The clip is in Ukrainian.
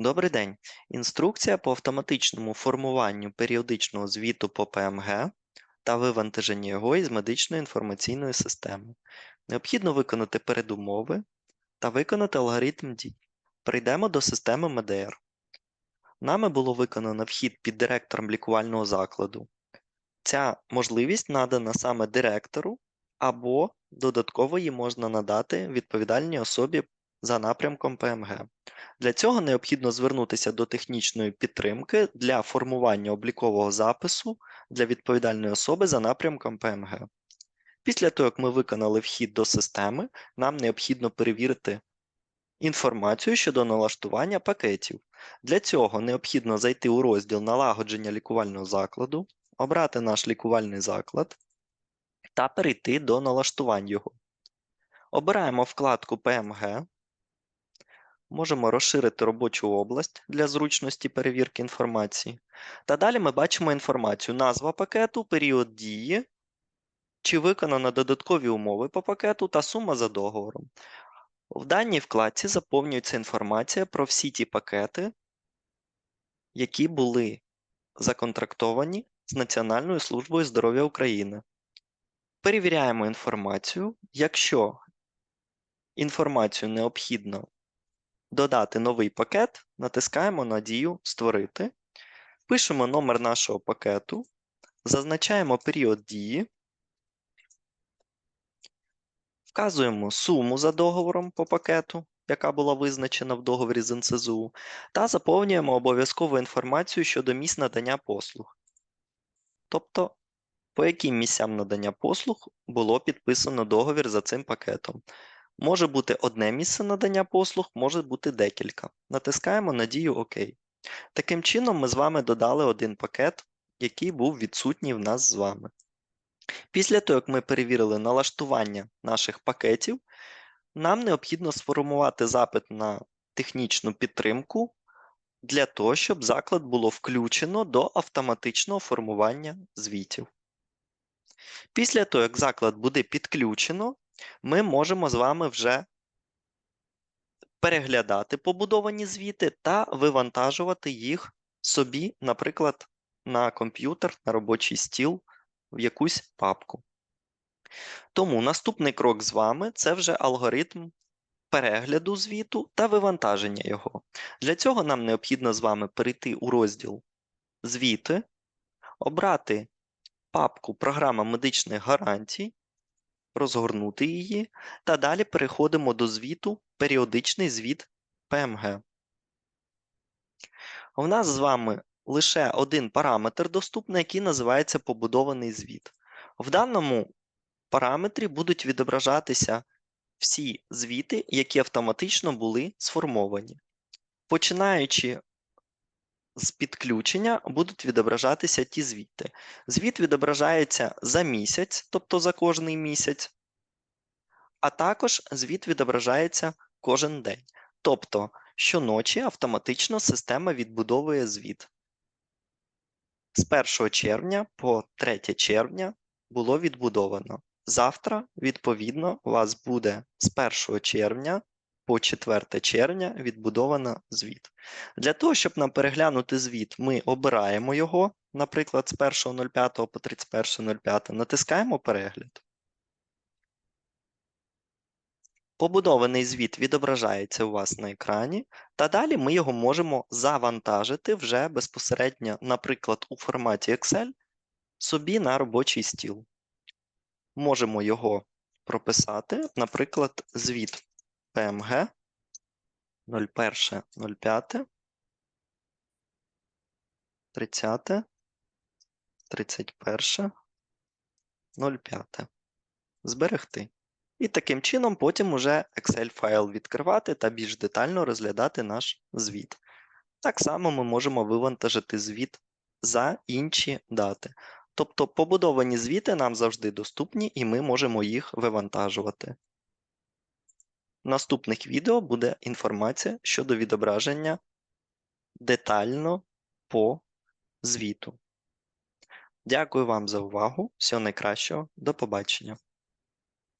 Добрий день. Інструкція по автоматичному формуванню періодичного звіту по ПМГ та вивантаженню його із медичної інформаційної системи. Необхідно виконати передумови та виконати алгоритм дій. Перейдемо до системи МДР. Нами було виконано вхід під директором лікувального закладу. Ця можливість надана саме директору, або додатково її можна надати відповідальній особі за напрямком ПМГ. Для цього необхідно звернутися до технічної підтримки для формування облікового запису для відповідальної особи за напрямком ПМГ. Після того, як ми виконали вхід до системи, нам необхідно перевірити інформацію щодо налаштування пакетів. Для цього необхідно зайти у розділ налагодження лікувального закладу, обрати наш лікувальний заклад та перейти до налаштувань його. Обираємо вкладку PMG, можемо розширити робочу область для зручності перевірки інформації. Та далі ми бачимо інформацію: назва пакету, період дії, чи виконано додаткові умови по пакету та сума за договором. В даній вкладці заповнюється інформація про всі ті пакети, які були законтрактовані з Національною службою здоров'я України. Перевіряємо інформацію. Якщо інформацію необхідно додати новий пакет, натискаємо на дію Створити, пишемо номер нашого пакету, зазначаємо період дії, вказуємо суму за договором по пакету, яка була визначена в договорі з НСЗУ, та заповнюємо обов'язкову інформацію щодо місць надання послуг. Тобто, по яким місцям надання послуг було підписано договір за цим пакетом. Може бути одне місце надання послуг, може бути декілька. Натискаємо на дію ОК. Таким чином, ми з вами додали один пакет, який був відсутній в нас з вами. Після того, як ми перевірили налаштування наших пакетів, нам необхідно сформувати запит на технічну підтримку для того, щоб заклад було включено до автоматичного формування звітів. Після того, як заклад буде підключено, ми можемо з вами вже переглядати побудовані звіти та вивантажувати їх собі, наприклад, на комп'ютер, на робочий стіл, в якусь папку. Тому наступний крок з вами це вже алгоритм перегляду звіту та вивантаження його. Для цього нам необхідно з вами перейти у розділ Звіти, обрати папку Програма медичних гарантій, розгорнути її, та далі переходимо до звіту Періодичний звіт ПМГ. У нас з вами лише один параметр доступний, який називається побудований звіт. В даному параметрі будуть відображатися всі звіти, які автоматично були сформовані. Починаючи з підключення, будуть відображатися ті звіти. Звіт відображається за місяць, тобто за кожний місяць, а також звіт відображається кожен день. Тобто, щоночі автоматично система відбудовує звіт. З 1 червня по 3 червня було відбудовано. Завтра, відповідно, у вас буде з 1 червня по 4 червня відбудовано звіт. Для того, щоб нам переглянути звіт, ми обираємо його, наприклад, з 1.05 по 31.05, натискаємо перегляд. Побудований звіт відображається у вас на екрані, та далі ми його можемо завантажити вже безпосередньо, наприклад, у форматі Excel собі на робочий стіл. Можемо його прописати, наприклад, звіт PMG 01.05, 30, 31, 05. Зберегти. І таким чином потім уже Excel файл відкривати та більш детально розглядати наш звіт. Так само ми можемо вивантажити звіт за інші дати. Тобто побудовані звіти нам завжди доступні, і ми можемо їх вивантажувати. Наступних відео буде інформація щодо відображення детально по звіту. Дякую вам за увагу. Всього найкращого. До побачення.